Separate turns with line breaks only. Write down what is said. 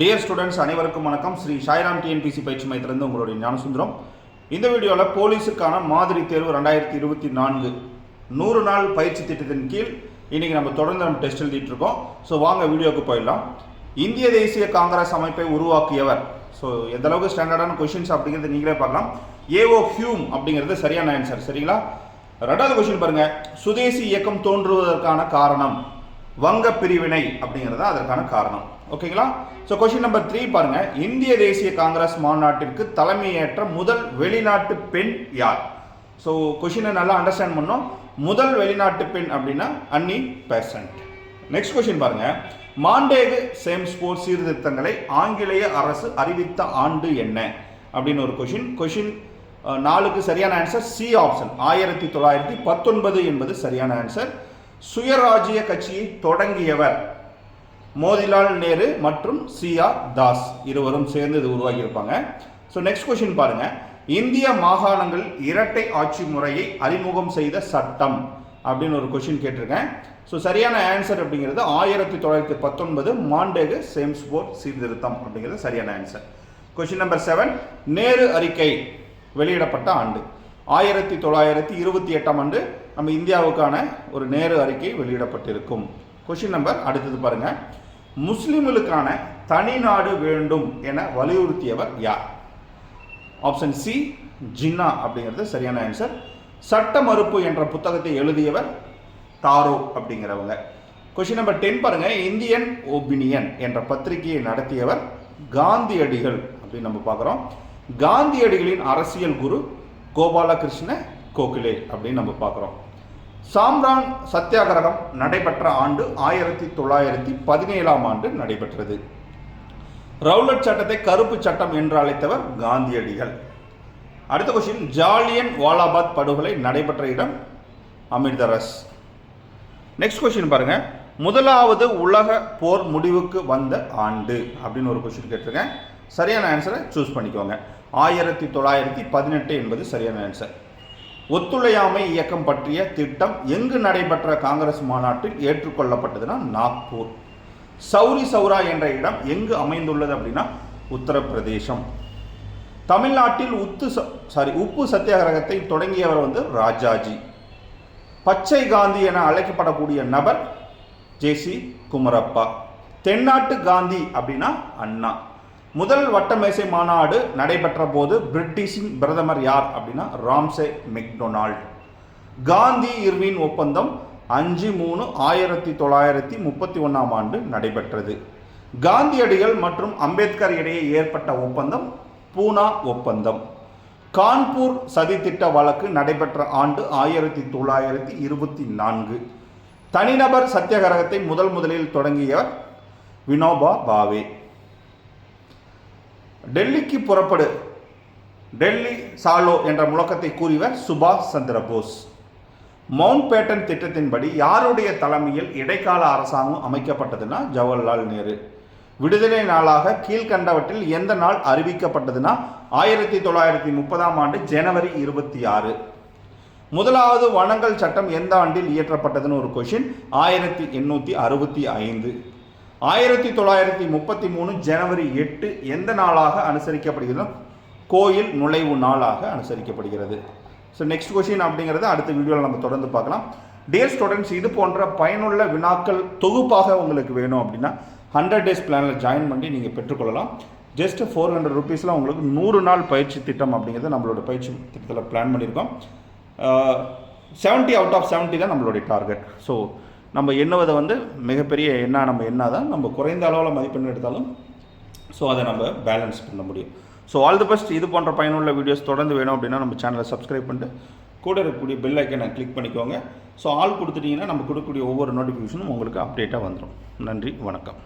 Dear students அனைவருக்கும் வணக்கம். Sri Sairam TNPSC பயிற்சி மையத்திலிருந்து உங்களுடைய ஞானசுந்தரம். இந்த வீடியோவில் போலீஸுக்கான மாதிரி தேர்வு ரெண்டாயிரத்தி இருபத்தி நான்கு நூறு நாள் பயிற்சி திட்டத்தின் கீழ் இன்றைக்கி நம்ம தொடர்ந்து நம்ம டெஸ்ட் எழுதிட்டு இருக்கோம். ஸோ வாங்க வீடியோவுக்கு போயிடலாம். இந்திய தேசிய காங்கிரஸ் அமைப்பை உருவாக்கியவர். ஸோ எந்த அளவுக்கு ஸ்டாண்டர்டான கொஷின்ஸ் அப்படிங்கிறது நீங்களே பார்க்கலாம். ஏஓ ஹியூம் அப்படிங்கிறது சரியான ஆன்சர் சரிங்களா? ரெண்டாவது கொஸ்டின் பாருங்க. சுதேசி இயக்கம் தோன்றுவதற்கான காரணம். வங்க பிரிவினை அப்படிங்கிறது தான் அதற்கான காரணம். ஓகேங்களா? ஸோ கொஸ்டின் நம்பர் த்ரீ பாருங்க. இந்திய தேசிய காங்கிரஸ் மாநாட்டிற்கு தலைமையேற்ற முதல் வெளிநாட்டு பெண் யார்? ஸோ கொஷினை நல்லா அண்டர்ஸ்டாண்ட் பண்ணோம் முதல் வெளிநாட்டு பெண் அப்படின்னா அன்னி பெசன்ட் நெக்ஸ்ட் கொஷின் பாருங்க. மாண்டேகு சேம் ஸ்போர்ட்ஸ் சீர்திருத்தங்களை ஆங்கிலேய அரசு அறிவித்த ஆண்டு என்ன? அப்படின்னு ஒரு கொஷின் கொஷின் நாலுக்கு சரியான ஆன்சர் சி ஆப்ஷன் ஆயிரத்தி தொள்ளாயிரத்தி பத்தொன்பது என்பது சரியான ஆன்சர் சுயராஜ்ய கட்சியை தொடங்கியவர் மோதிலால் நேரு மற்றும் சி ஆர் தாஸ். இருவரும் சேர்ந்து இது உருவாகியிருப்பாங்க ஸோ நெக்ஸ்ட் கொஸ்டின் பாருங்க. இந்திய மாகாணங்கள் இரட்டை ஆட்சி முறையை அறிமுகம் செய்த சட்டம் அப்படின்னு ஒரு கொஷின் கேட்டிருக்கேன். ஸோ சரியான ஆன்சர் அப்படிங்கிறது ஆயிரத்தி தொள்ளாயிரத்தி பத்தொன்பது மாண்டேகு சேம்ஸ்போர்ட் சீர்திருத்தம் அப்படிங்கிறது சரியான answer question number seven Nehru அறிக்கை வெளியிடப்பட்ட ஆண்டு. ஆயிரத்தி தொள்ளாயிரத்தி இருபத்தி எட்டாம் ஆண்டு நம்ம இந்தியாவுக்கான ஒரு நேரு அறிக்கை வெளியிடப்பட்டிருக்கும். கொஷின் நம்பர் அடுத்தது பாருங்கள் முஸ்லிம்களுக்கான தனி நாடு வேண்டும் என வலியுறுத்தியவர் யார்? ஆப்ஷன் சி ஜின்னா அப்படிங்கிறது சரியான ஆன்சர் சட்ட மறுப்பு என்ற புத்தகத்தை எழுதியவர் தாரோ அப்படிங்கிறவங்க. கொஷின் நம்பர் டென் பாருங்க. இந்தியன் ஒபினியன் என்ற பத்திரிகையை நடத்தியவர் காந்தியடிகள் அப்படின்னு நம்ம பார்க்குறோம். காந்தியடிகளின் அரசியல் குரு கோபாலகிருஷ்ண கோகலே அப்படின்னு நம்ம பார்க்குறோம். சாம்ரான் சத்தியாகிரகம் நடைபெற்ற ஆண்டு ஆயிரத்தி தொள்ளாயிரத்தி பதினேழாம் ஆண்டு நடைபெற்றது. ரவுலட் சட்டத்தை கருப்பு சட்டம் என்று அழைத்தவர் காந்தியடிகள். அடுத்த கொஸ்டின் ஜாலியன் வாலாபாத் படுகொலை நடைபெற்ற இடம் அமிர்தரஸ். நெக்ஸ்ட் கொஸ்டின் பாருங்க. முதலாவது உலக போர் முடிவுக்கு வந்த ஆண்டு அப்படின்னு ஒரு கொஸ்டின் கேட்டிருக்கேன். சரியான ஆன்சரை சூஸ் பண்ணிக்கோங்க. ஆயிரத்தி தொள்ளாயிரத்தி பதினெட்டு என்பது சரியான ஆன்சர் ஒத்துழையாமை இயக்கம் பற்றிய திட்டம் எங்கு நடைபெற்ற காங்கிரஸ் மாநாட்டில் ஏற்றுக்கொள்ளப்பட்டதுன்னா நாக்பூர். சௌரி சௌரா என்ற இடம் எங்கு அமைந்துள்ளது அப்படின்னா உத்தரப்பிரதேசம். தமிழ்நாட்டில் உத்து சாரி உப்பு சத்தியாகிரகத்தை தொடங்கியவர் வந்து ராஜாஜி. பச்சை காந்தி என அழைக்கப்படக்கூடிய நபர் ஜேசி குமரப்பா. தென்னாட்டு காந்தி அப்படின்னா அண்ணா. முதல் வட்டமேசை மாநாடு நடைபெற்ற போது பிரிட்டிஷின் பிரதமர் யார் அப்படின்னா ராம்சே மெக்டொனால்ட். காந்தி இர்வின் ஒப்பந்தம் அஞ்சு மூணு ஆயிரத்தி தொள்ளாயிரத்தி முப்பத்தி ஒன்றாம் ஆண்டு நடைபெற்றது. காந்தியடிகள் மற்றும் அம்பேத்கர் இடையே ஏற்பட்ட ஒப்பந்தம் பூனா ஒப்பந்தம். கான்பூர் சதித்திட்ட வழக்கு நடைபெற்ற ஆண்டு ஆயிரத்தி தொள்ளாயிரத்தி இருபத்தி நான்கு. தனிநபர் சத்தியாகிரகத்தை முதல் முதலில் தொடங்கியவர் வினோபா பாவே. டெல்லிக்கு புறப்படு. டெல்லி சாலோ என்ற முழக்கத்தை கூறியவர் சுபாஷ் சந்திர போஸ். மவுண்ட் பேட்டன் திட்டத்தின்படி யாருடைய தலைமையில் இடைக்கால அரசாங்கம் அமைக்கப்பட்டதுன்னா ஜவஹர்லால் நேரு. விடுதலை நாளாக கீழ்கண்டவற்றில் எந்த நாள் அறிவிக்கப்பட்டதுன்னா ஆயிரத்தி தொள்ளாயிரத்தி முப்பதாம் ஆண்டு ஜனவரி இருபத்தி ஆறு. முதலாவது வனங்கள் சட்டம் எந்த ஆண்டில் இயற்றப்பட்டதுன்னு ஒரு கொஷின் ஆயிரத்தி எண்ணூற்றி அறுபத்தி ஐந்து. ஆயிரத்தி தொள்ளாயிரத்தி முப்பத்தி மூணு ஜனவரி எட்டு எந்த நாளாக அனுசரிக்கப்படுகிறதோ கோயில் நுழைவு நாளாக அனுசரிக்கப்படுகிறது. ஸோ நெக்ஸ்ட் கொஷின் அப்படிங்கிறத அடுத்த வீடியோவில் நம்ம தொடர்ந்து பார்க்கலாம். டியர் ஸ்டூடெண்ட்ஸ் இது போன்ற பயனுள்ள வினாக்கள் தொகுப்பாக உங்களுக்கு வேணும் அப்படின்னா ஹண்ட்ரட் டேஸ் பிளானில் ஜாயின் பண்ணி நீங்கள் பெற்றுக்கொள்ளலாம். ஜஸ்ட் ஃபோர் ஹண்ட்ரட் ருபீஸில் உங்களுக்கு நூறு நாள் பயிற்சி திட்டம் அப்படிங்கிறது நம்மளோட பயிற்சி திட்டத்தில் பிளான் பண்ணியிருக்கோம். செவன்ட்டி அவுட் ஆஃப் செவன்ட்டி தான் நம்மளுடைய டார்கெட் ஸோ நம்ம எண்ணுவதை வந்து மிகப்பெரிய எண்ணாக நம்ம எண்ணாதான். நம்ம குறைந்த அளவில் மதிப்பெண் எடுத்தாலும் ஸோ அதை நம்ம பேலன்ஸ் பண்ண முடியும். ஸோ ஆல் தி பெஸ்ட் இது போன்ற பயனுள்ள வீடியோஸ் தொடர்ந்து வேணும் அப்படின்னா நம்ம சேனலை சப்ஸ்கிரைப் பண்ணிட்டு கூட இருக்கக்கூடிய பெல் ஐக்கனை கிளிக் பண்ணிக்கோங்க. ஸோ ஆல் கொடுத்துட்டிங்கன்னா நம்ம கொடுக்கக்கூடிய ஒவ்வொரு நோட்டிஃபிகேஷனும் உங்களுக்கு அப்டேட்டாக வந்துடும் நன்றி வணக்கம்.